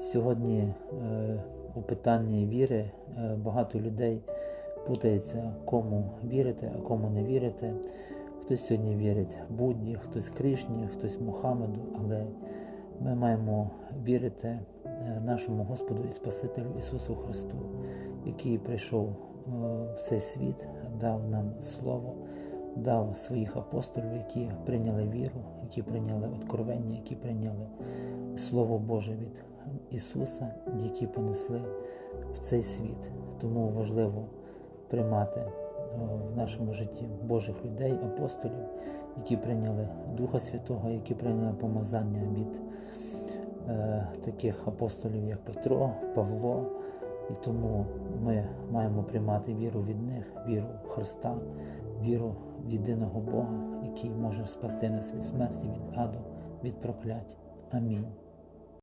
Сьогодні е, у питанні віри е, багато людей путається, кому вірити, а кому не вірити. Хтось сьогодні вірить Будді, хтось Кришні, хтось Мухаммеду, але ми маємо вірити е, нашому Господу і Спасителю Ісусу Христу, який прийшов в цей світ, дав нам Слово, дав своїх апостолів, які прийняли віру, які прийняли откровення, які прийняли Слово Боже від Ісуса, які понесли в цей світ. Тому важливо приймати е, в нашому житті Божих людей, апостолів, які прийняли Духа Святого, які прийняли помазання від е, таких апостолів, як Петро, Павло. І тому ми маємо приймати віру від них, віру в Христа, віру в єдиного Бога, який може спасти нас від смерті, від аду, від прокляття. Амінь.